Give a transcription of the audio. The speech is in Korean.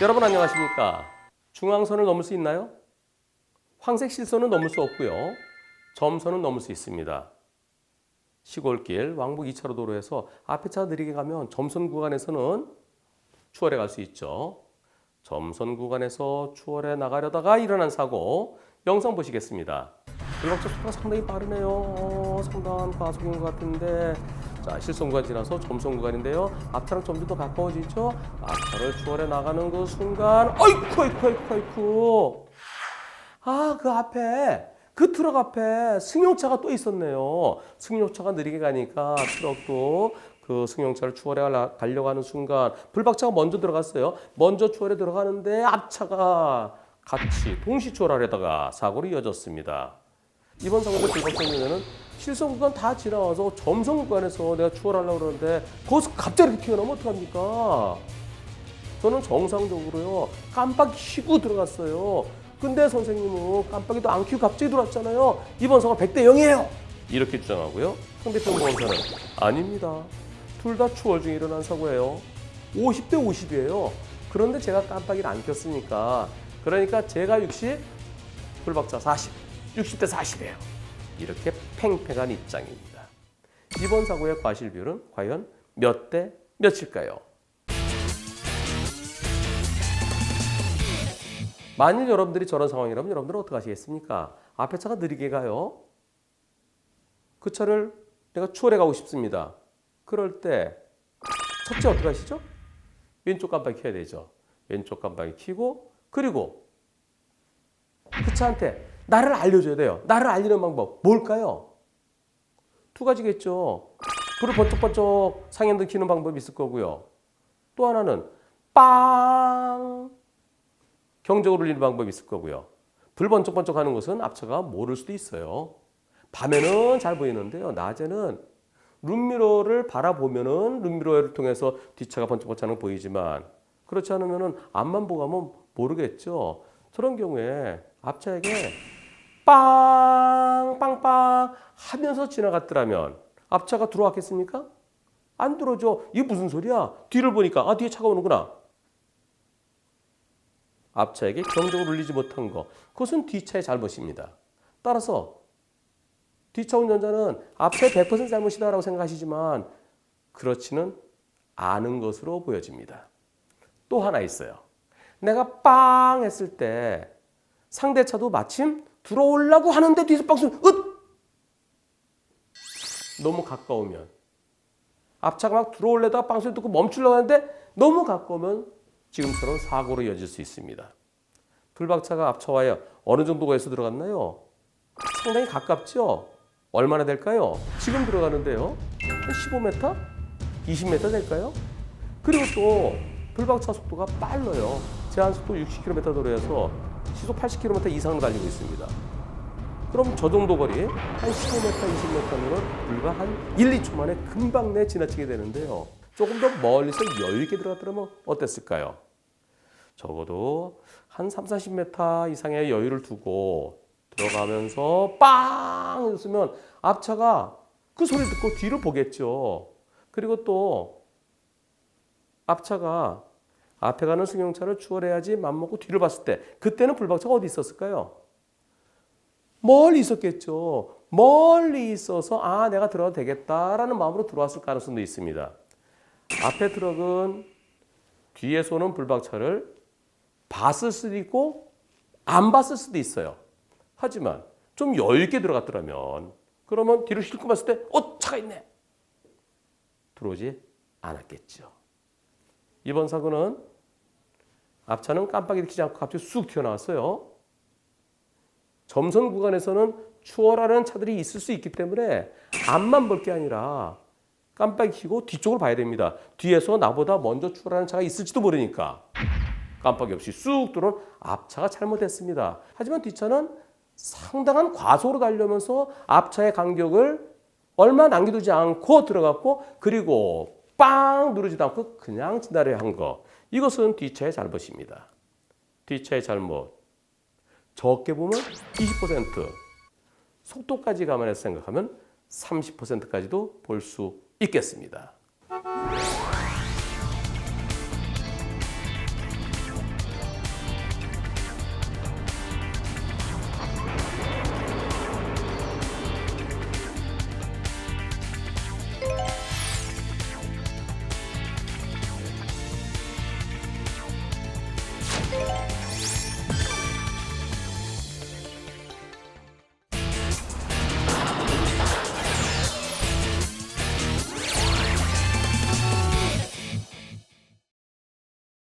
여러분 안녕하십니까? 중앙선을 넘을 수 있나요? 황색 실선은 넘을 수 없고요. 점선은 넘을 수 있습니다. 시골길 왕복 2차로 도로에서 앞에 차 느리게 가면 점선 구간에서는 추월해 갈 수 있죠. 점선 구간에서 추월해 나가려다가 일어난 사고 영상 보시겠습니다. 불박차 속도가 상당히 빠르네요. 어, 상당한 과속인 것 같은데 자 실선 구간 지나서 점선 구간인데요. 앞차랑 점점 더 가까워지죠. 앞차를 추월해 나가는 그 순간 어이쿠 어이쿠 어이쿠 어이쿠 아 그 앞에 그 트럭 앞에 승용차가 또 있었네요. 승용차가 느리게 가니까 트럭도 그 승용차를 추월해 가려고 하는 순간 불박차가 먼저 들어갔어요. 먼저 추월해 들어가는데 앞차가 같이 동시 추월하려다가 사고로 이어졌습니다. 이번 사고도 불박차는 실선 구간 다 지나와서 점선 구간에서 내가 추월하려고 그러는데 거기서 갑자기 튀어나오면 어떡합니까? 저는 정상적으로요 깜빡 켜고 들어갔어요. 근데 선생님은 깜빡이도 안 켜고 갑자기 들어왔잖아요. 이번 사고 100대 0이에요. 이렇게 주장하고요. 상대편 보험사는 아닙니다. 둘 다 추월 중에 일어난 사고예요. 50대 50이에요. 그런데 제가 깜빡이를 안 켰으니까 그러니까 제가 60, 불박자 40, 60대 40이에요. 이렇게 팽팽한 입장입니다. 이번 사고의 과실 비율은 과연 몇 대 몇일까요? 만일 여러분들이 저런 상황이라면 여러분들은 어떻게 하시겠습니까? 앞에 차가 느리게 가요. 그 차를 내가 추월해 가고 싶습니다. 그럴 때 첫째 어떻게 하시죠? 왼쪽 깜빡이 켜야 되죠. 왼쪽 깜빡이 켜고 그리고 그 차한테 나를 알려줘야 돼요. 나를 알리는 방법 뭘까요? 두 가지겠죠. 불을 번쩍번쩍 상향등 켜는 방법이 있을 거고요. 또 하나는 빵 경적으로 울리는 방법이 있을 거고요. 불 번쩍번쩍 하는 것은 앞차가 모를 수도 있어요. 밤에는 잘 보이는데요. 낮에는 룸미러를 바라보면은 룸미러를 통해서 뒷차가 번쩍번쩍 거 보이지만 그렇지 않으면은 앞만 보고 하면 모르겠죠. 저런 경우에 앞차에게 빵 빵빵 하면서 지나갔더라면 앞차가 들어왔겠습니까? 안 들어오죠. 이게 무슨 소리야? 뒤를 보니까 아 뒤에 차가 오는구나. 앞차에게 경적을 울리지 못한 것 그것은 뒷차의 잘못입니다. 따라서 뒷차 운전자는 앞차의 100% 잘못이다라고 생각하시지만 그렇지는 않은 것으로 보여집니다. 또 하나 있어요. 내가 빵 했을 때 상대 차도 마침 들어오려고 하는데 뒤에서 빵 소리 으 너무 가까우면 앞차가 막 들어올래다가 빵 소리 듣고 멈추려고 하는데 너무 가까우면 지금처럼 사고로 이어질 수 있습니다. 불박차가 앞차와에 어느 정도 거리에서 들어갔나요? 상당히 가깝죠? 얼마나 될까요? 지금 들어가는데요. 한 15m? 20m 될까요? 그리고 또 불박차 속도가 빨라요. 제한 속도 60km 도로에서 시속 80km 이상을 달리고 있습니다. 그럼 저 정도 거리 한 15m, 20m면 불과 한 1, 2초 만에 금방 내 지나치게 되는데요. 조금 더 멀리서 여유 있게 들어갔더라면 어땠을까요? 적어도 한 3, 40m 이상의 여유를 두고 들어가면서 빵 했으면 앞차가 그 소리 듣고 뒤를 보겠죠. 그리고 또 앞차가 앞에 가는 승용차를 추월해야지 맘먹고 뒤를 봤을 때 그때는 불박차가 어디 있었을까요? 멀리 있었겠죠. 멀리 있어서 아 내가 들어가도 되겠다라는 마음으로 들어왔을 가능성도 있습니다. 앞에 트럭은 뒤에서 오는 불박차를 봤을 수도 있고 안 봤을 수도 있어요. 하지만 좀 여유 있게 들어갔더라면 그러면 뒤를 싣고 봤을 때 어, 차가 있네. 들어오지 않았겠죠. 이번 사고는 앞차는 깜빡이 켜지 않고 갑자기 쑥 튀어나왔어요. 점선 구간에서는 추월하는 차들이 있을 수 있기 때문에 앞만 볼 게 아니라 깜빡이 켜고 뒤쪽을 봐야 됩니다. 뒤에서 나보다 먼저 추월하는 차가 있을지도 모르니까 깜빡이 없이 쑥 들어온 앞차가 잘못했습니다. 하지만 뒷차는 상당한 과속으로 달려면서 앞차의 간격을 얼마 남겨두지 않고 들어갔고 그리고 빵 누르지도 않고 그냥 지나려 한 거. 이것은 뒷차의 잘못입니다. 뒷차의 잘못. 적게 보면 20%, 속도까지 감안해서 생각하면 30%까지도 볼 수 있겠습니다.